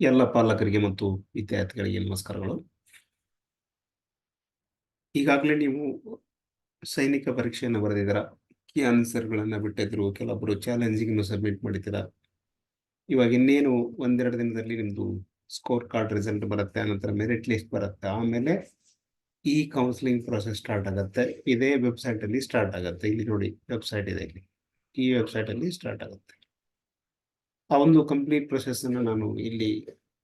ಎಲ್ಲ ಪಾಲಕರಿಗೆ ಮತ್ತು ವಿದ್ಯಾರ್ಥಿಗಳಿಗೆ ನಮಸ್ಕಾರಗಳು. ಈಗಾಗಲೇ ನೀವು ಸೈನಿಕ ಪರೀಕ್ಷೆಯನ್ನು ಬರೆದಿದ್ದೀರಾ. ಕೀ ಆನ್ಸರ್ಗಳನ್ನ ಬಿಟ್ಟಿದ್ರು. ಕೆಲವೊಬ್ಬರು ಚಾಲೆಂಜಿಂಗ್ ಸಬ್ಮಿಟ್ ಮಾಡಿದ್ದೀರ. ಇವಾಗ ಇನ್ನೇನು ಒಂದೆರಡು ದಿನದಲ್ಲಿ ನಿಮ್ದು ಸ್ಕೋರ್ ಕಾರ್ಡ್ ರಿಸಲ್ಟ್ ಬರುತ್ತೆ, ಆನಂತರ ಮೆರಿಟ್ ಲಿಸ್ಟ್ ಬರುತ್ತೆ. ಆಮೇಲೆ ಈ ಕೌನ್ಸಿಲಿಂಗ್ ಪ್ರೊಸೆಸ್ ಸ್ಟಾರ್ಟ್ ಆಗುತ್ತೆ. ಇದೇ ವೆಬ್ಸೈಟ್ ಅಲ್ಲಿ ಸ್ಟಾರ್ಟ್ ಆಗುತ್ತೆ. ಇಲ್ಲಿ ನೋಡಿ ವೆಬ್ಸೈಟ್ ಇದೆ ಇಲ್ಲಿ. ಈ ವೆಬ್ಸೈಟ್ ಅಲ್ಲಿ ಸ್ಟಾರ್ಟ್ ಆಗುತ್ತೆ. ಆ ಒಂದು ಕಂಪ್ಲೀಟ್ ಪ್ರೊಸೆಸ್ ಅನ್ನು ನಾನು ಇಲ್ಲಿ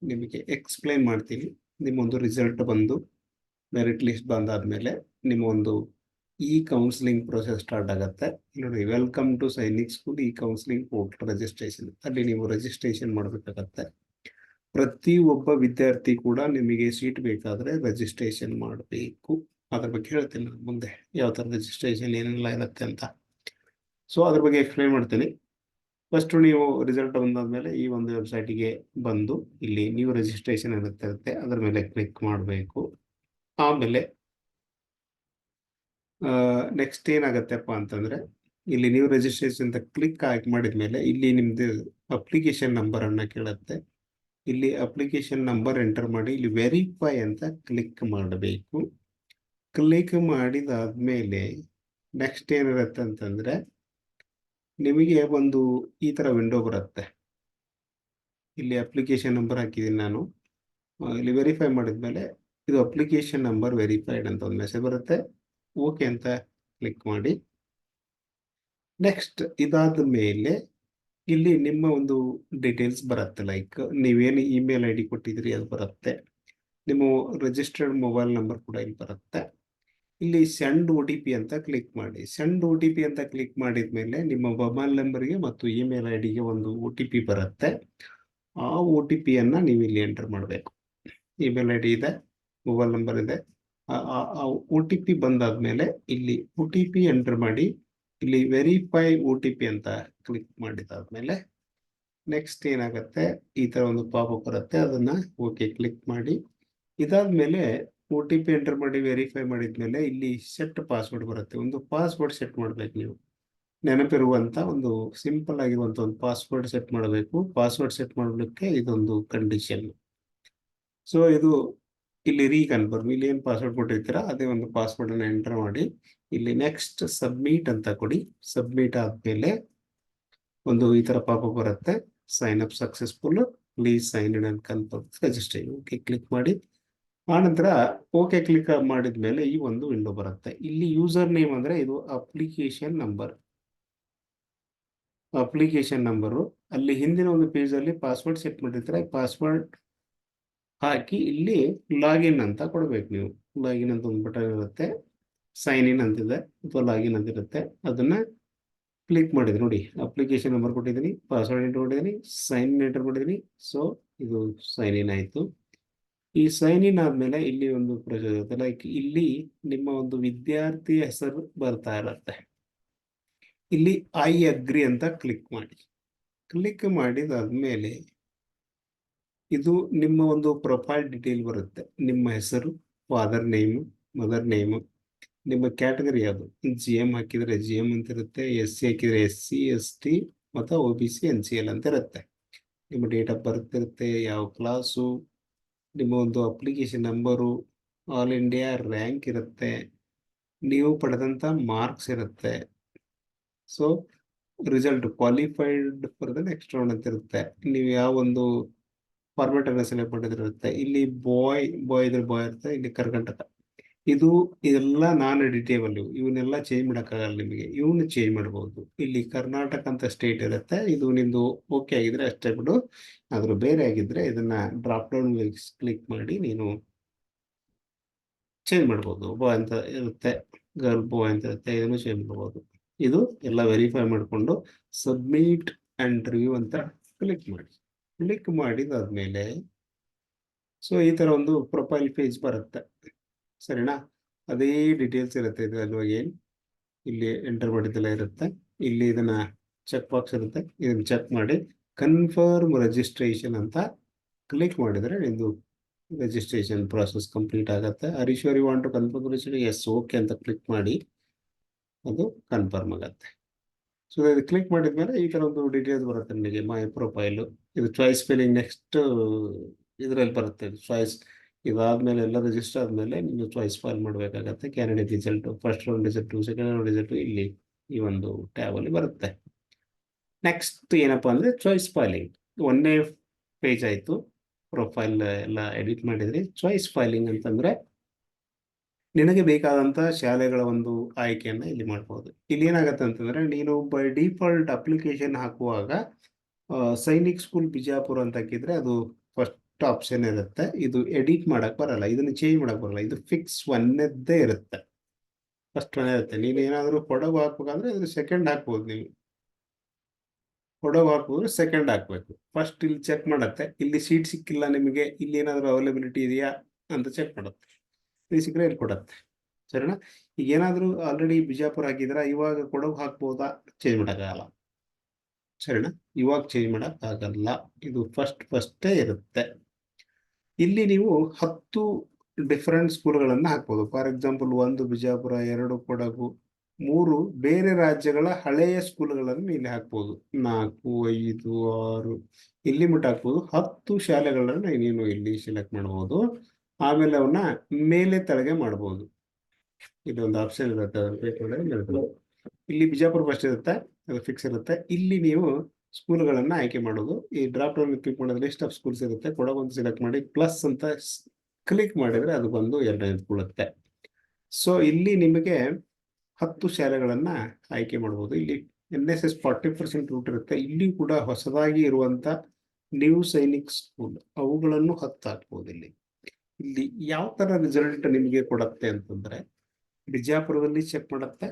ನಿಮಗೆ ಎಕ್ಸ್ಪ್ಲೈನ್ ಮಾಡ್ತೀನಿ. ನಿಮ್ಮ ಒಂದು ರಿಸಲ್ಟ್ ಬಂದು ಮೆರಿಟ್ ಲಿಸ್ಟ್ ಬಂದಾದ್ಮೇಲೆ ನಿಮ್ಮ ಒಂದು ಇ ಕೌನ್ಸಿಲಿಂಗ್ ಪ್ರೊಸೆಸ್ ಸ್ಟಾರ್ಟ್ ಆಗುತ್ತೆ. ನೋಡಿ welcome to Sainik school e counselling portal registration ಅಲ್ಲಿ ನೀವು ರಿಜಿಸ್ಟ್ರೇಷನ್ ಮಾಡಬೇಕಾಗತ್ತೆ. ಪ್ರತಿ ಒಬ್ಬ ವಿದ್ಯಾರ್ಥಿ ಕೂಡ ನಿಮಗೆ ಸೀಟ್ ಬೇಕಾದ್ರೆ ರಿಜಿಸ್ಟ್ರೇಷನ್ ಮಾಡಬೇಕು. ಅದ್ರ ಬಗ್ಗೆ ಹೇಳ್ತೀನಿ ಮುಂದೆ. ಯಾವ ಥರ ರಿಜಿಸ್ಟ್ರೇಷನ್ ಏನೆಲ್ಲ ಇರುತ್ತೆ ಅಂತ. ಸೊ ಅದ್ರ ಬಗ್ಗೆ ಎಕ್ಸ್ಪ್ಲೈನ್ ಮಾಡ್ತೀನಿ. ಫಸ್ಟ್ ನೀವು ರಿಸಲ್ಟ್ ಬಂದಾದ್ಮೇಲೆ ಈ ಒಂದು ವೆಬ್ಸೈಟಿಗೆ ಬಂದು ಇಲ್ಲಿ ನ್ಯೂ ರಿಜಿಸ್ಟ್ರೇಷನ್ ಇರುತ್ತೆ ಅದ್ರ ಮೇಲೆ ಕ್ಲಿಕ್ ಮಾಡಬೇಕು. ಆಮೇಲೆ ನೆಕ್ಸ್ಟ್ ಏನಾಗತ್ತೆಪ್ಪ ಅಂತಂದ್ರೆ ಇಲ್ಲಿ ನ್ಯೂ ರಿಜಿಸ್ಟ್ರೇಷನ್ ಅಂತ ಕ್ಲಿಕ್ ಆಗಿ ಮಾಡಿದ್ಮೇಲೆ ಇಲ್ಲಿ ನಿಮ್ದು ಅಪ್ಲಿಕೇಶನ್ ನಂಬರ್ ಅನ್ನ ಕೇಳುತ್ತೆ. ಇಲ್ಲಿ ಅಪ್ಲಿಕೇಶನ್ ನಂಬರ್ ಎಂಟರ್ ಮಾಡಿ ಇಲ್ಲಿ ವೆರಿಫೈ ಅಂತ ಕ್ಲಿಕ್ ಮಾಡಬೇಕು. ಕ್ಲಿಕ್ ಮಾಡಿದಾದ್ಮೇಲೆ ನೆಕ್ಸ್ಟ್ ಏನಿರುತ್ತೆ ಅಂತಂದ್ರೆ ನಿಮಗೆ ಒಂದು ಈ ಥರ ವಿಂಡೋ ಬರುತ್ತೆ. ಇಲ್ಲಿ ಅಪ್ಲಿಕೇಶನ್ ನಂಬರ್ ಹಾಕಿದ್ದೀನಿ ನಾನು. ಇಲ್ಲಿ ವೆರಿಫೈ ಮಾಡಿದ್ಮೇಲೆ ಇದು ಅಪ್ಲಿಕೇಶನ್ ನಂಬರ್ ವೆರಿಫೈಡ್ ಅಂತ ಒಂದು ಮೆಸೇಜ್ ಬರುತ್ತೆ. ಓಕೆ ಅಂತ ಕ್ಲಿಕ್ ಮಾಡಿ. ನೆಕ್ಸ್ಟ್ ಇದಾದ ಮೇಲೆ ಇಲ್ಲಿ ನಿಮ್ಮ ಒಂದು ಡೀಟೇಲ್ಸ್ ಬರುತ್ತೆ. ಲೈಕ್ ನೀವೇನು ಇಮೇಲ್ ಐ ಡಿ ಕೊಟ್ಟಿದ್ರಿ ಅದು ಬರುತ್ತೆ. ನಿಮ್ಮ ರಿಜಿಸ್ಟರ್ಡ್ ಮೊಬೈಲ್ ನಂಬರ್ ಕೂಡ ಇಲ್ಲಿ ಬರುತ್ತೆ. ಇಲ್ಲಿ ಸೆಂಡ್ ಓ ಅಂತ ಕ್ಲಿಕ್ ಮಾಡಿ. ಸೆಂಡ್ ಓ ಅಂತ ಕ್ಲಿಕ್ ಮಾಡಿದ ಮೇಲೆ ನಿಮ್ಮ ಮೊಬೈಲ್ ನಂಬರ್ಗೆ ಮತ್ತು ಇಮೇಲ್ ಐ ಡಿಗೆ ಒಂದು ಒ ಬರುತ್ತೆ. ಆ ಒ ಟಿ ಪಿಯನ್ನು ನೀವು ಇಲ್ಲಿ ಎಂಟರ್ ಮಾಡಬೇಕು. ಇಮೇಲ್ ಐ ಡಿ ಇದೆ ಮೊಬೈಲ್ ನಂಬರ್ ಇದೆ. ಒ ಟಿ ಪಿ ಬಂದಾದ್ಮೇಲೆ ಇಲ್ಲಿ ಒ ಟಿ ಪಿ ಎಂಟರ್ ಮಾಡಿ, ಇಲ್ಲಿ ವೆರಿಫೈ ಒ ಟಿ ಪಿ ಅಂತ ಕ್ಲಿಕ್ ಮಾಡಿದಾದ್ಮೇಲೆ ನೆಕ್ಸ್ಟ್ ಏನಾಗುತ್ತೆ? ಈ ತರ ಒಂದು ಪಾಪ ಬರುತ್ತೆ. ಅದನ್ನ ಓಕೆ ಕ್ಲಿಕ್ ಮಾಡಿ. ಇದಾದ್ಮೇಲೆ ಒ ಟಿ ಪಿ ಎಂಟರ್ ಮಾಡಿ ವೆರಿಫೈ ಮಾಡಿದ್ಮೇಲೆ ಇಲ್ಲಿ ಸೆಟ್ ಪಾಸ್ವರ್ಡ್ ಬರುತ್ತೆ. ಒಂದು ಪಾಸ್ವರ್ಡ್ ಸೆಟ್ ಮಾಡ್ಬೇಕು ನೀವು. ನೆನಪಿರುವಂತ ಒಂದು ಸಿಂಪಲ್ ಆಗಿರುವಂತ ಒಂದು ಪಾಸ್ವರ್ಡ್ ಸೆಟ್ ಮಾಡಬೇಕು. ಪಾಸ್ವರ್ಡ್ ಸೆಟ್ ಮಾಡಲಿಕ್ಕೆ ಇದೊಂದು ಕಂಡೀಷನ್ ಸೊ ಇದು ಇಲ್ಲಿ ರೀಕನ್ಫರ್ಮ್ ಇಲ್ಲಿ ಏನು ಪಾಸ್ವರ್ಡ್ ಕೊಟ್ಟಿರ್ತೀರಾ, ಅದೇ ಒಂದು ಪಾಸ್ವರ್ಡ್ ಅನ್ನ ಎಂಟರ್ ಮಾಡಿ. ಇಲ್ಲಿ ನೆಕ್ಸ್ಟ್ ಸಬ್ಮಿಟ್ ಅಂತ ಕೊಡಿ. ಸಬ್ಮಿಟ್ ಆದ್ಮೇಲೆ ಒಂದು ಈ ತರ ಪಾಪ ಬರುತ್ತೆ. Sign up successful please sign in and confirm register okay click ಮಾಡಿ. ಆನಂತರ ಓಕೆ ಕ್ಲಿಕ್ ಮಾಡಿದ ಮೇಲೆ ಈ ಒಂದು ವಿಂಡೋ ಬರುತ್ತೆ. ಇಲ್ಲಿ ಯೂಸರ್ ನೇಮ್ ಅಂದ್ರೆ ಇದು ಅಪ್ಲಿಕೇಶನ್ ನಂಬರ್ ಅಪ್ಲಿಕೇಶನ್ ನಂಬರು ಅಲ್ಲಿ ಹಿಂದಿನ ಒಂದು ಪೇಜ್ ಅಲ್ಲಿ ಪಾಸ್ವರ್ಡ್ ಸೆಟ್ ಮಾಡಿರ್ತಾರೆ. ಪಾಸ್ವರ್ಡ್ ಹಾಕಿ ಇಲ್ಲಿ ಲಾಗಿನ್ ಅಂತ ಕೊಡ್ಬೇಕು ನೀವು. ಲಾಗಿನ್ ಅಂತ ಒಂದು ಬಟನ್ ಇರುತ್ತೆ. ಸೈನ್ ಇನ್ ಅಂತಿದೆ. ಅಥವಾ ಲಾಗಿನ್ ಅಂತ ಇರುತ್ತೆ. ಅದನ್ನ ಕ್ಲಿಕ್ ಮಾಡಿದ್ರಿ ನೋಡಿ. ಅಪ್ಲಿಕೇಶನ್ ನಂಬರ್ ಕೊಟ್ಟಿದ್ದೀನಿ. ಪಾಸ್ವರ್ಡ್ ಎಂಟರ್ ಮಾಡಿದ್ದೀನಿ. ಸೈನ್ ಇನ್ ಎಂಟರ್ ಮಾಡಿದ್ದೀನಿ. ಸೊ ಇದು ಸೈನ್ ಇನ್ ಆಯಿತು. ಈ ಸೈನ್ ಇನ್ ಆದ್ಮೇಲೆ ಇಲ್ಲಿ ಒಂದು ಪ್ರೊಸೆಸ್ ಲೈಕ್ ಇಲ್ಲಿ ನಿಮ್ಮ ಒಂದು ವಿದ್ಯಾರ್ಥಿ ಹೆಸರು ಬರ್ತಾ ಇರತ್ತೆ. ಇಲ್ಲಿ ಐ ಅಗ್ರಿ ಅಂತ ಕ್ಲಿಕ್ ಮಾಡಿ. ಕ್ಲಿಕ್ ಮಾಡಿದಾದ್ಮೇಲೆ ಇದು ನಿಮ್ಮ ಒಂದು ಪ್ರೊಫೈಲ್ ಡೀಟೇಲ್ ಬರುತ್ತೆ. ನಿಮ್ಮ ಹೆಸರು ಫಾದರ್ ನೇಮು ಮದರ್ ನೇಮು ನಿಮ್ಮ ಕ್ಯಾಟಗರಿ ಯಾವುದು? ಜಿ ಎಂ ಹಾಕಿದ್ರೆ ಜಿ ಎಂ ಅಂತ ಇರುತ್ತೆ. ಎಸ್ ಸಿ ಹಾಕಿದ್ರೆ ಎಸ್ ಸಿ ಎಸ್ ಟಿ ಮತ್ತು O B C N C L ಅಂತ ಇರುತ್ತೆ. ನಿಮ್ಮ ಡೇಟ್ ಆಫ್ ಬರ್ತ್ ಇರುತ್ತೆ, ಯಾವ ಕ್ಲಾಸು ನಿಮ್ಮ ಒಂದು application number all India rank ಇರುತ್ತೆ. ನೀವು ಪಡೆದಂಥ ಮಾರ್ಕ್ಸ್ ಇರುತ್ತೆ. So result qualified for the next round ಅಂತ ಇರುತ್ತೆ. ನೀವು ಯಾವ ಒಂದು ಫಾರ್ಮೆಟ್ ಅನ್ನ ಸೆಲೆಕ್ಟ್ ಮಾಡಿದಿರುತ್ತೆ ಇಲ್ಲಿ ಬಾಯ್ ಬಾಯ್ ಇದ್ರೆ ಬಾಯ್ ಇರುತ್ತೆ, ಇಲ್ಲಿ ಕರ್ನಾಟಕ ಇದು ಇದೆಲ್ಲ ನಾನ್ ಎಡಿಟೇಬಲ್ ಇವನ್ನೆಲ್ಲ ಚೇಂಜ್ ಮಾಡೋಕ್ಕಾಗಲ್ಲ ನಿಮಗೆ. ಇವನ್ನ ಚೇಂಜ್ ಮಾಡ್ಬೋದು. ಇಲ್ಲಿ ಕರ್ನಾಟಕ ಅಂತ ಸ್ಟೇಟ್ ಇರುತ್ತೆ. ಇದು ನಿಂದು ಓಕೆ ಆಗಿದ್ರೆ ಅಷ್ಟೇ ಬಿಡು. ಆದ್ರೂ ಬೇರೆ ಆಗಿದ್ರೆ ಇದನ್ನ ಡ್ರಾಪ್ ಡೌನ್ ಕ್ಲಿಕ್ ಮಾಡಿ ನೀನು ಚೇಂಜ್ ಮಾಡ್ಬೋದು. ಬಾಯ್ ಅಂತ ಇರುತ್ತೆ ಗರ್ಲ್ ಬಾಯ್ ಅಂತ ಇರುತ್ತೆ, ಇದನ್ನು ಚೇಂಜ್ ಮಾಡ್ಬೋದು. ಇದು ಎಲ್ಲ ವೆರಿಫೈ ಮಾಡಿಕೊಂಡು ಸಬ್ಮಿಟ್ ಅಂಡ್ ರಿವ್ಯೂ ಅಂತ ಕ್ಲಿಕ್ ಮಾಡಿ. ಕ್ಲಿಕ್ ಮಾಡಿದಾದ್ಮೇಲೆ ಸೊ ಈ ತರ ಒಂದು ಪ್ರೊಫೈಲ್ ಪೇಜ್ ಬರುತ್ತೆ. ಸರಿನಾ? ಅದೇ ಡೀಟೇಲ್ಸ್ ಇರುತ್ತೆ ಇದು ಅಲ್ವ ಏನು? ಇಲ್ಲಿ ಎಂಟರ್ ಮಾಡಿದ್ದೆಲ್ಲ ಇರುತ್ತೆ. ಇಲ್ಲಿ ಇದನ್ನ ಚೆಕ್ ಬಾಕ್ಸ್ ಇರುತ್ತೆ. ಇದನ್ನ ಚೆಕ್ ಮಾಡಿ ಕನ್ಫರ್ಮ್ ರಿಜಿಸ್ಟ್ರೇಷನ್ ಅಂತ ಕ್ಲಿಕ್ ಮಾಡಿದರೆ ನಿಂದು ರಿಜಿಸ್ಟ್ರೇಷನ್ ಪ್ರಾಸೆಸ್ ಕಂಪ್ಲೀಟ್ ಆಗುತ್ತೆ. Are you sure you want to confirm registration yes okay ಅಂತ ಕ್ಲಿಕ್ ಮಾಡಿ ಅದು ಕನ್ಫರ್ಮ್ ಆಗುತ್ತೆ. ಸೊ ಇದು ಕ್ಲಿಕ್ ಮಾಡಿದ್ಮೇಲೆ ಈ ಥರ ಒಂದು ಡೀಟೇಲ್ಸ್ ಬರುತ್ತೆ ನಿಮಗೆ. ಮೈ ಪ್ರೊಫೈಲು ಇದು ಚಾಯ್ಸ್ ಫೀಲಿಂಗ್ ನೆಕ್ಸ್ಟ್ ಇದರಲ್ಲಿ ಬರುತ್ತೆ. ಚಾಯ್ಸ್ ಇದಾದ್ಮೇಲೆ ಎಲ್ಲ ರಿಜಿಸ್ಟರ್ ಆದಮೇಲೆ ನೀವು ಚಾಯ್ಸ್ ಫೈಲ್ ಮಾಡಬೇಕಾಗತ್ತೆ. Candidate result first round result second round result ಇಲ್ಲಿ ಈ ಒಂದು ಟ್ಯಾಬ್ ಅಲ್ಲಿ ಬರುತ್ತೆ. ನೆಕ್ಸ್ಟ್ ಏನಪ್ಪಾ ಅಂದ್ರೆ ಚಾಯ್ಸ್ ಫೈಲಿಂಗ್ ಒಂದೇ ಪೇಜ್ ಆಯ್ತು. ಪ್ರೊಫೈಲ್ ಎಲ್ಲ ಎಡಿಟ್ ಮಾಡಿದ್ರಿ. ಚಾಯ್ಸ್ ಫೈಲಿಂಗ್ ಅಂತಂದ್ರೆ ನಿನಗೆ ಬೇಕಾದಂತ ಶಾಲೆಗಳ ಒಂದು ಆಯ್ಕೆಯನ್ನ ಇಲ್ಲಿ ಮಾಡ್ಬೋದು. ಇಲ್ಲಿ ಏನಾಗತ್ತೆ ಅಂತಂದ್ರೆ ನೀನು ಬೈ ಡಿಫಾಲ್ಟ್ ಅಪ್ಲಿಕೇಶನ್ ಹಾಕುವಾಗ ಸೈನಿಕ್ ಸ್ಕೂಲ್ ಬಿಜಾಪುರ ಅಂತ ಹಾಕಿದ್ರೆ ಅದು ಫಸ್ಟ್ ಆಪ್ಷನ್ ಇರುತ್ತೆ ಇದು ಎಡಿಟ್ ಮಾಡಕ್ ಬರಲ್ಲ, ಇದನ್ನ ಚೇಂಜ್ ಮಾಡಕ್ ಬರಲ್ಲ, ಇದು ಫಿಕ್ಸ್ ಒಂದೇದ್ದೇ ಇರುತ್ತೆ. ಫಸ್ಟ್ ಒನ್ ಇರುತ್ತೆ, ನೀನು ಏನಾದರೂ ಕೊಡಗು ಹಾಕ್ಬೇಕಂದ್ರೆ ಇದ್ರ ಸೆಕೆಂಡ್ ಹಾಕ್ಬೋದು ನೀವು. ಕೊಡಗು ಹಾಕಿದ್ರೆ ಸೆಕೆಂಡ್ ಹಾಕ್ಬೇಕು. ಫಸ್ಟ್ ಇಲ್ಲಿ ಚೆಕ್ ಮಾಡುತ್ತೆ, ಇಲ್ಲಿ ಸೀಟ್ ಸಿಕ್ಕಿಲ್ಲ ನಿಮಗೆ, ಇಲ್ಲಿ ಏನಾದರೂ ಅವೈಲಬಿಲಿಟಿ ಇದೆಯಾ ಅಂತ ಚೆಕ್ ಮಾಡುತ್ತೆ. ಇಲ್ಲಿ ಸಿಕ್ಕರೆ ಇಲ್ಲಿ ಕೊಡತ್ತೆ. ಸರಿನಾ? ಈಗ ಏನಾದರೂ ಆಲ್ರೆಡಿ ಬಿಜಾಪುರ ಹಾಕಿದ್ರ ಇವಾಗ ಕೊಡಗು ಹಾಕ್ಬೋದಾ? ಚೇಂಜ್ ಮಾಡೋಕ್ಕಾಗಲ್ಲ ಸರಿನಾ? ಇವಾಗ ಚೇಂಜ್ ಮಾಡೋಕ್ಕಾಗಲ್ಲ ಇದು ಫಸ್ಟ್ ಫಸ್ಟೇ ಇರುತ್ತೆ. ಇಲ್ಲಿ ನೀವು ಹತ್ತು ಡಿಫರೆಂಟ್ ಸ್ಕೂಲ್ಗಳನ್ನು ಹಾಕ್ಬೋದು. ಫಾರ್ ಎಕ್ಸಾಂಪಲ್ ಒಂದು ಬಿಜಾಪುರ, ಎರಡು ಕೊಡಗು, ಮೂರು ಬೇರೆ ರಾಜ್ಯಗಳ ಹಳೆಯ ಸ್ಕೂಲ್ಗಳನ್ನು ಇಲ್ಲಿ ಹಾಕ್ಬೋದು. ನಾಲ್ಕು, ಐದು, ಆರು ಇಲ್ಲಿ ಮುಟ್ಟ ಹಾಕ್ಬೋದು. ಹತ್ತು ಶಾಲೆಗಳನ್ನ ನೀನು ಇಲ್ಲಿ ಸೆಲೆಕ್ಟ್ ಮಾಡ್ಬೋದು. ಆಮೇಲೆ ಅವನ್ನ ಮೇಲೆ ತಳಗೆ ಮಾಡ್ಬೋದು. ಇಲ್ಲಿ ಒಂದು ಆಪ್ಷನ್ ಇರುತ್ತೆ ಇಲ್ಲಿ ಬಿಜಾಪುರ ಫಸ್ಟ್ ಇರುತ್ತೆ, ಅದು ಫಿಕ್ಸ್ ಇರುತ್ತೆ. ಇಲ್ಲಿ ನೀವು ಸ್ಕೂಲ್ಗಳನ್ನ ಆಯ್ಕೆ ಮಾಡೋದು. ಈ ಡ್ರಾಪ್ ಡೌನ್ ಕ್ಲಿಕ್ ಮಾಡಿದ್ರೆ ಲಿಸ್ಟ್ ಆಫ್ ಸ್ಕೂಲ್ಸ್ ಇರುತ್ತೆ? ಕೊಡಗೊಂದು ಸೆಲೆಕ್ಟ್ ಮಾಡಿ ಪ್ಲಸ್ ಅಂತ ಕ್ಲಿಕ್ ಮಾಡಿದ್ರೆ ಅದು ಬಂದು ಎರಡನೇ ಕೊಡುತ್ತೆ ಸೊ ಇಲ್ಲಿ ನಿಮಗೆ ಹತ್ತು ಶಾಲೆಗಳನ್ನ ಆಯ್ಕೆ ಮಾಡ್ಬೋದು. ಇಲ್ಲಿ N S S forty percent route ಇರುತ್ತೆ. ಇಲ್ಲಿ ಕೂಡ ಹೊಸದಾಗಿ ಇರುವಂತ ನ್ಯೂ ಸೈನಿಕ್ ಸ್ಕೂಲ್ ಅವುಗಳನ್ನು ಹತ್ತು ಹಾಕ್ಬೋದು ಇಲ್ಲಿ. ಇಲ್ಲಿ ಯಾವ ತರ ರಿಸಲ್ಟ್ ನಿಮಗೆ ಕೊಡತ್ತೆ ಅಂತಂದ್ರೆ, ಬಿಜಾಪುರದಲ್ಲಿ ಚೆಕ್ ಮಾಡುತ್ತೆ,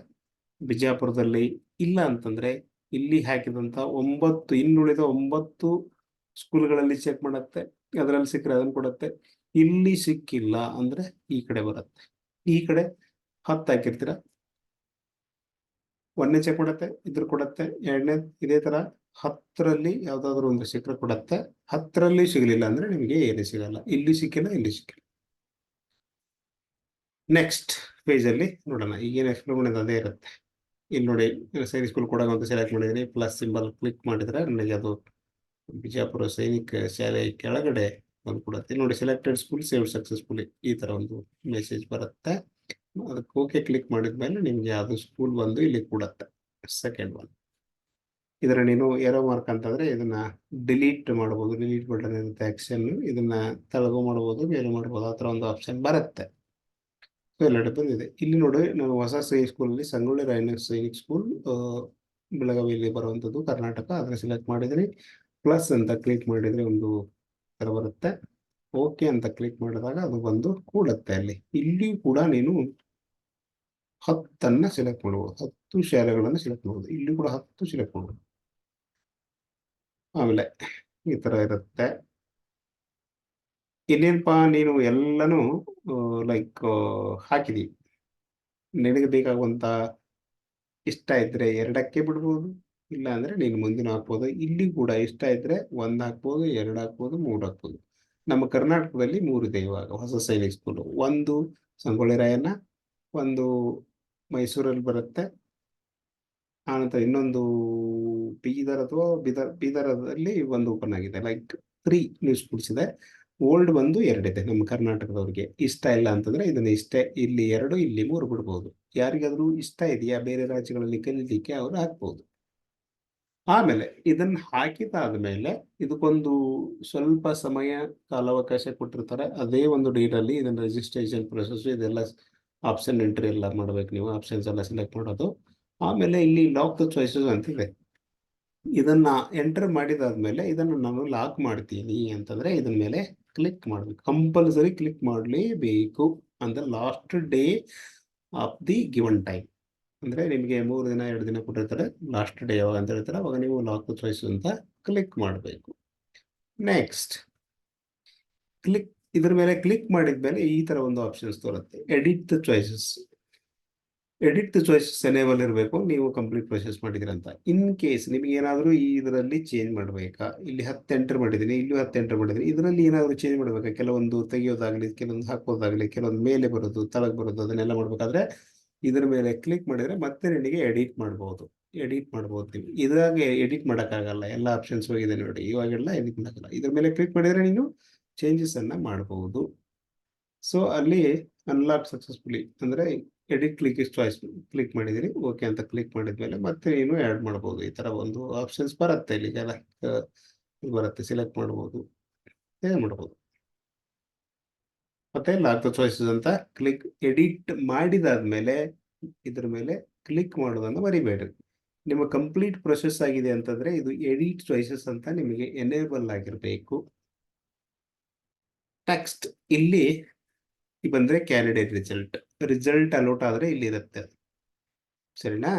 ಬಿಜಾಪುರದಲ್ಲಿ ಇಲ್ಲ ಅಂತಂದ್ರೆ ಇಲ್ಲಿ ಹಾಕಿದಂತ ಒಂಬತ್ತು, ಇನ್ನುಳಿದ ಒಂಬತ್ತು ಸ್ಕೂಲ್ಗಳಲ್ಲಿ ಚೆಕ್ ಮಾಡುತ್ತೆ. ಅದರಲ್ಲಿ ಸಿಕ್ಕರೆ ಅದನ್ನು ಕೊಡುತ್ತೆ. ಇಲ್ಲಿ ಸಿಕ್ಕಿಲ್ಲ ಅಂದ್ರೆ ಈ ಕಡೆ ಬರುತ್ತೆ. ಈ ಕಡೆ ಹತ್ತು ಹಾಕಿರ್ತೀರ? ಒಂದನೇ ಚೆಕ್ ಮಾಡತ್ತೆ, ಇದ್ರ ಕೊಡತ್ತೆ. ಎರಡನೇ, ಇದೇ ತರ ಹತ್ತರಲ್ಲಿ ಯಾವ್ದಾದ್ರು ಒಂದು ಸಿಕ್ಕರೆ ಕೊಡತ್ತೆ. ಹತ್ತರಲ್ಲಿ ಸಿಗಲಿಲ್ಲ ಅಂದ್ರೆ ನಿಮಗೆ ಏನೇ ಸಿಗಲ್ಲ. ಇಲ್ಲಿ ಸಿಕ್ಕಿಲ್ಲ ಇಲ್ಲಿ ಸಿಕ್ಕಿಲ್ಲ. ನೆಕ್ಸ್ಟ್ ಪೇಜಲ್ಲಿ ನೋಡೋಣ. ಈಗೇನು ಎಕ್ಸ್ಪ್ಲೇನ್ ಮಾಡಿದ ಅದೇ ಇರುತ್ತೆ. ಇಲ್ಲಿ ನೋಡಿ ಸೈನಿಕ್ ಸ್ಕೂಲ್ ಕೊಡೋಣ ಅಂತ ಸೆಲೆಕ್ಟ್ ಮಾಡಿದ್ದೀನಿ ಪ್ಲಸ್ ಸಿಂಬಲ್ ಕ್ಲಿಕ್ ಮಾಡಿದ್ರೆ ನನಗೆ ಅದು ಬಿಜಾಪುರ ಸೈನಿಕ ಶಾಲೆ ಕೆಳಗಡೆ ಬಂದು ಕೊಡುತ್ತೆ. ನೋಡಿ ಸೆಲೆಕ್ಟೆಡ್ ಸ್ಕೂಲ್ ಸೇವ್ ಸಕ್ಸಸ್ಫುಲಿ ಈ ತರ ಒಂದು ಮೆಸೇಜ್ ಬರುತ್ತೆ. ಅದಕ್ಕೆ ಓಕೆ ಕ್ಲಿಕ್ ಮಾಡಿದ್ಮೇಲೆ ನಿಮ್ಗೆ ಅದು ಸ್ಕೂಲ್ ಬಂದು ಇಲ್ಲಿ ಕೊಡುತ್ತೆ. ಸೆಕೆಂಡ್ ಒನ್ ಇದರ ನೀನು ಏರೋ ಮಾರ್ಕ್ ಅಂತಂದ್ರೆ ಇದನ್ನ ಡಿಲೀಟ್ ಮಾಡ್ಬೋದು. ಡಿಲೀಟ್ ಬಟನ್ ಇರುತ್ತೆ ಆಕ್ಷನ್ ಇದನ್ನ ತಳಗು ಮಾಡ್ಬೋದು, ಮೇಲೆ ಮಾಡ್ಬೋದು. ಆ ಒಂದು ಆಪ್ಷನ್ ಬರುತ್ತೆ. ಎಲ್ಲೆಡೆ ಬಂದಿದೆ. ಇಲ್ಲಿ ನೋಡಿ ನಾವು ಹೊಸ ಸೈನಿಕ್ ಸ್ಕೂಲಲ್ಲಿ ಸಂಗೊಳ್ಳಿ ರಾಯಣ್ಣ ಸೈನಿಕ್ ಸ್ಕೂಲ್ ಬೆಳಗಾವಿಯಲ್ಲಿ ಬರುವಂಥದ್ದು ಕರ್ನಾಟಕ. ಅದನ್ನ ಸೆಲೆಕ್ಟ್ ಮಾಡಿದರೆ. ಪ್ಲಸ್ ಅಂತ ಕ್ಲಿಕ್ ಮಾಡಿದ್ರೆ ಒಂದು ಥರ ಬರುತ್ತೆ. ಓಕೆ ಅಂತ ಕ್ಲಿಕ್ ಮಾಡಿದಾಗ ಅದು ಬಂದು ಕೂಡತ್ತೆ ಅಲ್ಲಿ. ಇಲ್ಲಿ ಕೂಡ ನೀನು ಹತ್ತನ್ನ ಸೆಲೆಕ್ಟ್ ಮಾಡ್ಬೋದು. ಹತ್ತು ಶಾಲೆಗಳನ್ನು ಸೆಲೆಕ್ಟ್ ಮಾಡ್ಬೋದು. ಇಲ್ಲಿ ಕೂಡ ಹತ್ತು ಸೆಲೆಕ್ಟ್ ಮಾಡ್ಬೋದು. ಆಮೇಲೆ ಈ ತರ ಇರುತ್ತೆ. ಇನ್ನೇನಪ್ಪಾ ನೀನು ಎಲ್ಲನೂ ಲೈಕ್ ಹಾಕಿದಿ. ನಿನಗೆ ಬೇಕಾಗುವಂತ ಇಷ್ಟ ಇದ್ರೆ ಎರಡಕ್ಕೆ ಬಿಡ್ಬೋದು ಇಲ್ಲ ಅಂದ್ರೆ ನೀನು ಮುಂದಿನ ಹಾಕ್ಬೋದು, ಇಲ್ಲಿ ಕೂಡ ಇಷ್ಟ ಇದ್ರೆ ಒಂದ್ ಹಾಕ್ಬೋದು, ಎರಡು ಹಾಕ್ಬೋದು, ಮೂರು ಹಾಕ್ಬೋದು. ನಮ್ಮ ಕರ್ನಾಟಕದಲ್ಲಿ ಮೂರು ಇದೆ ಇವಾಗ, ಹೊಸ ಸೈನಿಕ್ ಸ್ಕೂಲ್ ಒಂದು ಸಂಗೊಳ್ಳಿ ರಾಯಣ್ಣ ಒಂದು ಮೈಸೂರಲ್ಲಿ ಬರುತ್ತೆ. ಆನಂತರ ಇನ್ನೊಂದು ಬೀದರ್ ಅಥವಾ ಬೀದರ್, ಬೀದರದಲ್ಲಿ ಒಂದು ಓಪನ್ ಆಗಿದೆ like three news schools old ಬಂದು ಎರಡಿದೆ ನಮ್ಮ ಕರ್ನಾಟಕದವ್ರಿಗೆ. ಇಷ್ಟ ಇಲ್ಲ ಅಂತಂದ್ರೆ ಇದನ್ನ ಇಷ್ಟೇ ಇಲ್ಲಿ ಎರಡು, ಇಲ್ಲಿ ಮೂರು ಬಿಡ್ಬೋದು. ಯಾರಿಗಾದ್ರೂ ಇಷ್ಟ ಇದೆಯಾ? ಬೇರೆ ರಾಜ್ಯಗಳಲ್ಲಿ ಕಲೀಲಿಕ್ಕೆ ಅವರು ಹಾಕ್ಬೋದು ಆಮೇಲೆ ಇದನ್ನ ಹಾಕಿದಾದ್ಮೇಲೆ ಇದಕ್ಕೊಂದು ಸ್ವಲ್ಪ ಸಮಯ, ಕಾಲಾವಕಾಶ ಕೊಟ್ಟಿರ್ತಾರೆ. ಅದೇ ಒಂದು ಡೇಟ್ ಅಲ್ಲಿ ಇದನ್ನ ರಿಜಿಸ್ಟ್ರೇಷನ್ ಪ್ರೊಸೆಸ್ ಇದೆಲ್ಲ ಆಪ್ಷನ್ ಎಂಟ್ರಿ ಎಲ್ಲ ಮಾಡ್ಬೇಕು ನೀವು. ಆಪ್ಷನ್ಸ್ ಎಲ್ಲ ಸೆಲೆಕ್ಟ್ ಮಾಡೋದು. ಆಮೇಲೆ ಇಲ್ಲಿ ಲಾಕ್ ದ ಚಾಯ್ಸಸ್ ಅಂತಿದೆ. ಇದನ್ನ ಎಂಟರ್ ಮಾಡಿದಾದ್ಮೇಲೆ ಇದನ್ನು ನಾನು ಲಾಕ್ ಮಾಡ್ತೀನಿ ಅಂತಂದ್ರೆ ಇದನ್ನ ಮೇಲೆ ಕ್ಲಿಕ್ ಮಾಡಬೇಕು. ಕಂಪಲ್ಸರಿ ಕ್ಲಿಕ್ ಮಾಡಲೇಬೇಕು ಅಂದರೆ last day of the given time ಅಂದರೆ ನಿಮಗೆ ಮೂರು ದಿನ, ಎರಡು ದಿನ ಕೊಟ್ಟಿರ್ತಾರೆ ಲಾಸ್ಟ್ ಡೇ ಯಾವಾಗ ಅಂತ ಹೇಳ್ತಾರೆ, ಅವಾಗ ನೀವು ಲಾಕ್ ಚಾಯ್ಸ್ ಅಂತ ಕ್ಲಿಕ್ ಮಾಡಬೇಕು. ನೆಕ್ಸ್ಟ್ ಕ್ಲಿಕ್ ಇದ್ರ ಮೇಲೆ ಕ್ಲಿಕ್ ಮಾಡಿದ್ಮೇಲೆ ಈ ತರ ಒಂದು options ತೋರುತ್ತೆ. Edit the choices edit the choices enable ಇರಬೇಕು, ನೀವು ಕಂಪ್ಲೀಟ್ ಪ್ರೊಸೆಸ್ ಮಾಡಿದಿರ ಅಂತ. ಇನ್ ಕೇಸ್ ನಿಮಗೆ ಏನಾದರೂ ಈ ಇದರಲ್ಲಿ ಚೇಂಜ್ ಮಾಡಬೇಕಾ? ಇಲ್ಲಿ ಹತ್ತು ಎಂಟರ್ ಮಾಡಿದ್ದೀನಿ, ಇಲ್ಲಿ ಹತ್ತು ಎಂಟರ್ ಮಾಡಿದ್ದೀನಿ, ಇದರಲ್ಲಿ ಏನಾದರೂ ಚೇಂಜ್ ಮಾಡಬೇಕಾ? ಕೆಲವೊಂದು ತೆಗೆಯೋದಾಗಲಿ, ಕೆಲವೊಂದು ಹಾಕೋದಾಗಲಿ, ಕೆಲವೊಂದು ಮೇಲೆ ಬರೋದು, ತಳಗೆ ಬರೋದು, ಅದನ್ನೆಲ್ಲ ಮಾಡಬೇಕಾದ್ರೆ ಇದರ ಮೇಲೆ ಕ್ಲಿಕ್ ಮಾಡಿದರೆ ಮತ್ತೆ ನಿಮಗೆ ಎಡಿಟ್ ಮಾಡ್ಬೋದು. ಎಡಿಟ್ ಮಾಡ್ಬೋದು ನೀವು. ಇದ್ರಾಗ ಎಡಿಟ್ ಮಾಡೋಕ್ಕಾಗಲ್ಲ, ಎಲ್ಲ ಆಪ್ಷನ್ಸ್ ಹೋಗಿದೆ ನೋಡಿ, ಇವಾಗೆಲ್ಲ ಎಡಿಟ್ ಮಾಡೋಕ್ಕಲ್ಲ ಇದ್ರ ಮೇಲೆ ಕ್ಲಿಕ್ ಮಾಡಿದರೆ ನೀನು ಚೇಂಜಸ್ ಅನ್ನ ಮಾಡಬಹುದು ಸೊ ಅಲ್ಲಿ ಅನ್ಲಾಕ್ ಸಕ್ಸಸ್ಫುಲಿ ಅಂದ್ರೆ edit click is choice click ಮಾಡಿದಿರಿ ಓಕೆ ಅಂತ ಕ್ಲಿಕ್ ಮಾಡಿದ್ಮೇಲೆ ಮತ್ತೆ ನೀನು ಆ್ಯಡ್ ಮಾಡ್ಬೋದು. ಈ ತರ ಒಂದು ಆಪ್ಷನ್ಸ್ ಬರುತ್ತೆ ಇಲ್ಲಿಗೆಲ್ಲ ಬರುತ್ತೆ ಸೆಲೆಕ್ಟ್ ಮಾಡ್ಬೋದು, ಏನು ಮಾಡ್ಬೋದು. ಮತ್ತೆ ಲಾಕ್ ದ ಚಾಯ್ಸಸ್ ಅಂತ ಕ್ಲಿಕ್ ಎಡಿಟ್ ಮಾಡಿದಾದ್ಮೇಲೆ ಇದ್ರ ಮೇಲೆ ಕ್ಲಿಕ್ ಮಾಡೋದನ್ನು ಮರಿಬೇಡ್ರಿ. ನಿಮ್ಮ ಕಂಪ್ಲೀಟ್ ಪ್ರೊಸೆಸ್ ಆಗಿದೆ ಅಂತಂದ್ರೆ ಇದು ಎಡಿಟ್ ಚಾಯ್ಸಸ್ ಅಂತ ನಿಮಗೆ ಎನೇಬಲ್ ಆಗಿರಬೇಕು. ಟೆಕ್ಸ್ಟ್ ಇಲ್ಲಿ ಬಂದ್ರೆ ಕ್ಯಾಂಡಿಡೇಟ್ ರಿಸಲ್ಟ್ ರಿಸಲ್ಟ್ ಅಲೋಟ್ ಆದರೆ ಇಲ್ಲಿ ಇರುತ್ತೆ ಸರಿನಾ?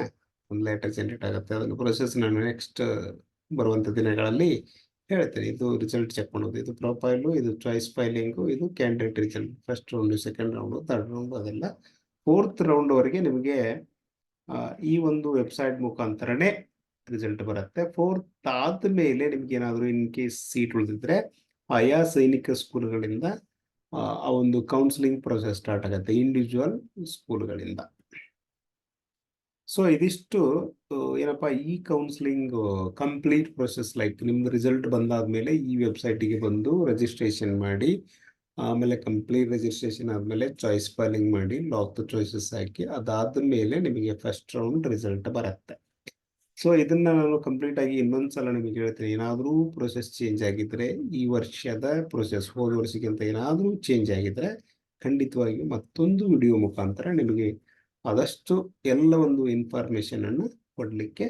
ಒಂದು ಲೆಟರ್ ಜನರೇಟ್ ಆಗುತ್ತೆ. ಅದನ್ನು ಪ್ರೊಸೆಸ್ ನಾನು ನೆಕ್ಸ್ಟ್ ಬರುವಂಥ ದಿನಗಳಲ್ಲಿ ಹೇಳ್ತೇನೆ. ಇದು ರಿಸಲ್ಟ್ ಚೆಕ್ ಮಾಡೋದು. ಇದು ಪ್ರೊಫೈಲು ಇದು ಚಾಯ್ಸ್ ಫೈಲಿಂಗು ಇದು candidate result first round second round third round ಅದೆಲ್ಲ ಫೋರ್ತ್ ರೌಂಡ್ವರೆಗೆ ನಿಮಗೆ ಈ ಒಂದು ವೆಬ್ಸೈಟ್ ಮುಖಾಂತರನೇ ರಿಸಲ್ಟ್ ಬರುತ್ತೆ. ಫೋರ್ತ್ ಆದ್ಮೇಲೆ ನಿಮ್ಗೆ ಏನಾದರೂ ಇನ್ ಕೇಸ್ ಸೀಟ್ ಉಳಿದಿದ್ರೆ, ಆಯಾ ಸೈನಿಕ ಸ್ಕೂಲ್ಗಳಿಂದ ಆ ಒಂದು ಕೌನ್ಸಿಲಿಂಗ್ ಪ್ರೊಸೆಸ್ ಸ್ಟಾರ್ಟ್ ಆಗುತ್ತೆ ಇಂಡಿವಿಜುವಲ್ ಸ್ಕೂಲ್ಗಳಿಂದ ಸೊ ಇದಿಷ್ಟು ಏನಪ್ಪ, ಈ ಕೌನ್ಸಿಲಿಂಗ್ ಕಂಪ್ಲೀಟ್ ಪ್ರೊಸೆಸ್ ಲೈಕ್ ನಿಮ್ದು ರಿಸಲ್ಟ್ ಬಂದಾದ್ಮೇಲೆ ಈ ವೆಬ್ಸೈಟಿಗೆ ಬಂದು ರಿಜಿಸ್ಟ್ರೇಷನ್ ಮಾಡಿ, ಆಮೇಲೆ ಕಂಪ್ಲೀಟ್ ರಿಜಿಸ್ಟ್ರೇಷನ್ ಆದಮೇಲೆ ಚಾಯ್ಸ್ ಫೈಲಿಂಗ್ ಮಾಡಿ ಲಾಕ್ ಚಾಯ್ಸಸ್ ಹಾಕಿ ಅದಾದ ಮೇಲೆ ನಿಮಗೆ ಫಸ್ಟ್ ರೌಂಡ್ ರಿಸಲ್ಟ್ ಬರುತ್ತೆ. ಸೊ ಇದನ್ನ ನಾನು ಕಂಪ್ಲೀಟ್ ಆಗಿ ಇನ್ನೊಂದ್ಸಲ ನಿಮಗೆ ಹೇಳ್ತೀನಿ. ಏನಾದರೂ ಪ್ರೊಸೆಸ್ ಚೇಂಜ್ ಆಗಿದ್ರೆ, ಈ ವರ್ಷದ ಪ್ರೊಸೆಸ್ ಹೋದ ವರ್ಷಕ್ಕಿಂತ ಏನಾದರೂ ಚೇಂಜ್ ಆಗಿದ್ರೆ ಖಂಡಿತವಾಗಿ ಮತ್ತೊಂದು ವಿಡಿಯೋ ಮುಖಾಂತರ ನಿಮಗೆ ಆದಷ್ಟು ಎಲ್ಲ ಒಂದು ಇನ್ಫಾರ್ಮೇಶನ್ ಅನ್ನು ಕೊಡಲಿಕ್ಕೆ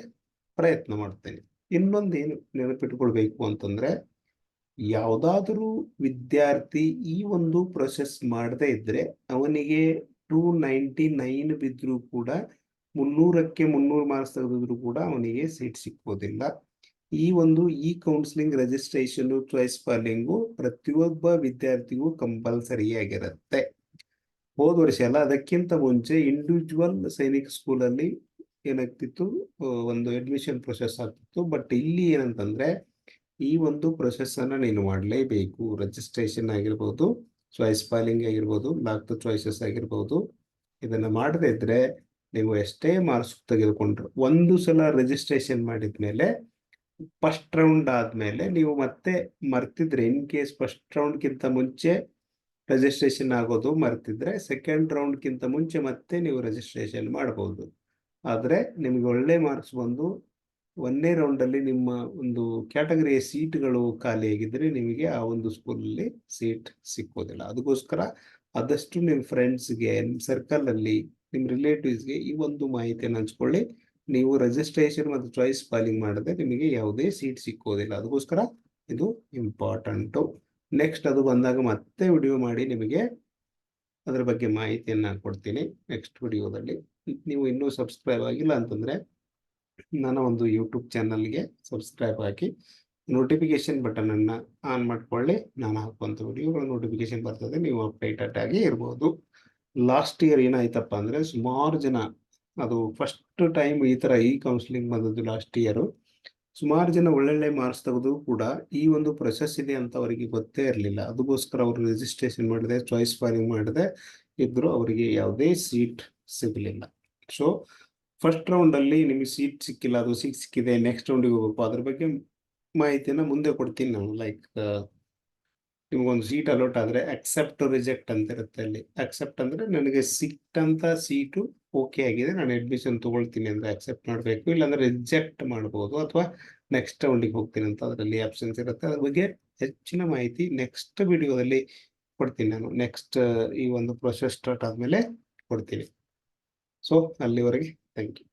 ಪ್ರಯತ್ನ ಮಾಡ್ತೇನೆ. ಇನ್ನೊಂದು ಏನು ನೆನಪಿಟ್ಕೊಳ್ಬೇಕು ಅಂತಂದ್ರೆ, ಯಾವುದಾದರೂ ವಿದ್ಯಾರ್ಥಿ ಈ ಒಂದು ಪ್ರೊಸೆಸ್ ಮಾಡದೇ ಇದ್ರೆ, ಅವನಿಗೆ ಟೂ ನೈಂಟಿ ನೈನ್ ಬಿದ್ದರೂ ಕೂಡ ಮುನ್ನೂರಕ್ಕೆ ಮುನ್ನೂರು ಮಾರ್ಕ್ಸ್ ತೆಗೆದಿದ್ರು ಕೂಡ ಅವನಿಗೆ ಸೀಟ್ ಸಿಕ್ಕೋದಿಲ್ಲ ಈ ಒಂದು e counselling registration choice filling ಪ್ರತಿಯೊಬ್ಬ ವಿದ್ಯಾರ್ಥಿಗೂ ಕಂಪಲ್ಸರಿ ಆಗಿರುತ್ತೆ ಹೋದ ವರ್ಷ ಅಲ್ಲ, ಅದಕ್ಕಿಂತ ಮುಂಚೆ ಇಂಡಿವಿಜುವಲ್ ಸೈನಿಕ್ ಸ್ಕೂಲಲ್ಲಿ ಏನಾಗ್ತಿತ್ತು ಒಂದು ಅಡ್ಮಿಷನ್ ಪ್ರೊಸೆಸ್ ಆಗ್ತಿತ್ತು. ಬಟ್ ಇಲ್ಲಿ ಏನಂತಂದ್ರೆ, ಈ ಒಂದು ಪ್ರೊಸೆಸ್ ಅನ್ನ ನೀನು ಮಾಡಲೇಬೇಕು. ರಿಜಿಸ್ಟ್ರೇಷನ್ ಆಗಿರ್ಬೋದು ಚಾಯ್ಸ್ ಫಾಲಿಂಗ್ ಆಗಿರ್ಬೋದು ಲಾಕ್ ದ ಚಾಯ್ಸಸ್ ಆಗಿರ್ಬೋದು. ಇದನ್ನ ಮಾಡದೇ ಇದ್ರೆ ನೀವು ಎಷ್ಟೇ ಮಾರ್ಕ್ಸ್ ತೆಗೆದುಕೊಂಡ್ರು, ಒಂದು ಸಲ ರಿಜಿಸ್ಟ್ರೇಷನ್ ಮಾಡಿದ್ಮೇಲೆ ಫಸ್ಟ್ ರೌಂಡ್ ಆದ್ಮೇಲೆ ನೀವು ಮತ್ತೆ ಮರ್ತಿದ್ರೆ ಇನ್ ಕೇಸ್ ಫಸ್ಟ್ ರೌಂಡ್ಗಿಂತ ಮುಂಚೆ ರಿಜಿಸ್ಟ್ರೇಷನ್ ಆಗೋದು ಮರ್ತಿದ್ರೆ ಸೆಕೆಂಡ್ ರೌಂಡ್ಗಿಂತ ಮುಂಚೆ ಮತ್ತೆ ನೀವು ರಿಜಿಸ್ಟ್ರೇಷನ್ ಮಾಡಬಹುದು ಆದರೆ ನಿಮಗೆ ಒಳ್ಳೆ ಮಾರ್ಕ್ಸ್ ಬಂದು ಒಂದನೇ ರೌಂಡಲ್ಲಿ ನಿಮ್ಮ ಒಂದು ಕ್ಯಾಟಗರಿಯ ಸೀಟ್ಗಳು ಖಾಲಿಯಾಗಿದ್ದರೆ ನಿಮಗೆ ಆ ಒಂದು ಸ್ಕೂಲಲ್ಲಿ ಸೀಟ್ ಸಿಕ್ಕೋದಿಲ್ಲ ಅದಕ್ಕೋಸ್ಕರ ಆದಷ್ಟು ನಿಮ್ಮ ಫ್ರೆಂಡ್ಸ್ಗೆ ನಿಮ್ಮ ಸರ್ಕಲಲ್ಲಿ ನಿಮ್ಮ ರಿಲೇಟಿವ್ಸ್ಗೆ ಈ ಒಂದು ಮಾಹಿತಿಯನ್ನು ಹಂಚ್ಕೊಳ್ಳಿ. ನೀವು ರಿಜಿಸ್ಟ್ರೇಷನ್ ಮತ್ತು ಚಾಯ್ಸ್ ಫೈಲಿಂಗ್ ಮಾಡಿದ್ರೆ ನಿಮಗೆ ಯಾವುದೇ ಸೀಟ್ ಸಿಕ್ಕೋದಿಲ್ಲ. ಅದಕ್ಕೋಸ್ಕರ ಇದು ಇಂಪಾರ್ಟೆಂಟು ನೆಕ್ಸ್ಟ್ ಅದು ಬಂದಾಗ ಮತ್ತೆ ವಿಡಿಯೋ ಮಾಡಿ ನಿಮಗೆ ಅದರ ಬಗ್ಗೆ ಮಾಹಿತಿಯನ್ನು ಕೊಡ್ತೀನಿ. ನೆಕ್ಸ್ಟ್ ವಿಡಿಯೋದಲ್ಲಿ ನೀವು ಇನ್ನೂ ಸಬ್ಸ್ಕ್ರೈಬ್ ಆಗಿಲ್ಲ ಅಂತಂದರೆ ನನ್ನ ಒಂದು ಯೂಟ್ಯೂಬ್ ಚಾನಲ್ಗೆ ಸಬ್ಸ್ಕ್ರೈಬ್ ಹಾಕಿ. ನೋಟಿಫಿಕೇಶನ್ ಬಟನನ್ನು ಆನ್ ಮಾಡಿಕೊಳ್ಳಿ. ನಾನು ಹಾಕುವಂಥ ವಿಡಿಯೋಗಳ ನೋಟಿಫಿಕೇಶನ್ ಬರ್ತದೆ. ನೀವು ಅಪ್ಡೇಟೆಡ್ ಆಗಿ ಇರ್ಬೋದು. ಲಾಸ್ಟ್ ಇಯರ್ ಏನಾಯ್ತಪ್ಪ ಅಂದ್ರೆ ಸುಮಾರು ಜನ, ಅದು ಫಸ್ಟ್ ಟೈಮ್ ಈ ತರ ಈ ಕೌನ್ಸಿಲಿಂಗ್ ಬಂದದ್ದು ಲಾಸ್ಟ್ ಇಯರ್ ಸುಮಾರು ಜನ ಒಳ್ಳೊಳ್ಳೆ ಮಾರ್ಕ್ಸ್ ತೆಗೆದು ಕೂಡ ಈ ಒಂದು ಪ್ರೊಸೆಸ್ ಇದೆ ಅಂತ ಅವರಿಗೆ ಗೊತ್ತೇ ಇರಲಿಲ್ಲ. ಅದಕ್ಕೋಸ್ಕರ ಅವರು ರಿಜಿಸ್ಟ್ರೇಷನ್ ಮಾಡಿದೆ ಚಾಯ್ಸ್ ಫೈಲಿಂಗ್ ಮಾಡಿದೆ, ಇದ್ರು ಅವರಿಗೆ ಯಾವುದೇ ಸೀಟ್ ಸಿಗಲಿಲ್ಲ. ಸೊ ಫಸ್ಟ್ ರೌಂಡಲ್ಲಿ ನಿಮಗೆ ಸೀಟ್ ಸಿಕ್ಕಿಲ್ಲ, ಅದು ಸೀಟ್ ಸಿಕ್ಕಿದೆ ನೆಕ್ಸ್ಟ್ ರೌಂಡಿಗೆ ಹೋಗಬೇಕು. ಅದ್ರ ಬಗ್ಗೆ ಮಾಹಿತಿಯನ್ನು ಮುಂದೆ ಕೊಡ್ತೀನಿ ನಾನು ಲೈಕ್ ನಿಮ್ಗೊಂದು ಸೀಟ್ ಅಲೋಟ್ ಆದರೆ ಅಕ್ಸೆಪ್ಟ್ ರಿಜೆಕ್ಟ್ ಅಂತ ಇರುತ್ತೆ ಅಲ್ಲಿ. ಅಕ್ಸೆಪ್ಟ್ ಅಂದರೆ ನನಗೆ ಸಿಕ್ಕಂಥ ಸೀಟು ಓಕೆ ಆಗಿದೆ, ನಾನು ಅಡ್ಮಿಷನ್ ತೊಗೊಳ್ತೀನಿ ಅಂದರೆ ಅಕ್ಸೆಪ್ಟ್ ಮಾಡಬೇಕು. ಇಲ್ಲಾಂದರೆ ರಿಜೆಕ್ಟ್ ಮಾಡ್ಬೋದು ಅಥವಾ ನೆಕ್ಸ್ಟ್ ರೌಂಡಿಗೆ ಹೋಗ್ತೀನಿ ಅಂತ ಅದರಲ್ಲಿ ಆಪ್ಷನ್ಸ್ ಇರುತ್ತೆ. ಅದ್ರ ಬಗ್ಗೆ ಹೆಚ್ಚಿನ ಮಾಹಿತಿ ನೆಕ್ಸ್ಟ್ ವಿಡಿಯೋದಲ್ಲಿ ಕೊಡ್ತೀನಿ ನಾನು. ನೆಕ್ಸ್ಟ್ ಈ ಒಂದು ಪ್ರೊಸೆಸ್ ಸ್ಟಾರ್ಟ್ ಆದಮೇಲೆ ಕೊಡ್ತೀನಿ. ಸೊ ಅಲ್ಲಿವರೆಗೆ ಥ್ಯಾಂಕ್ ಯು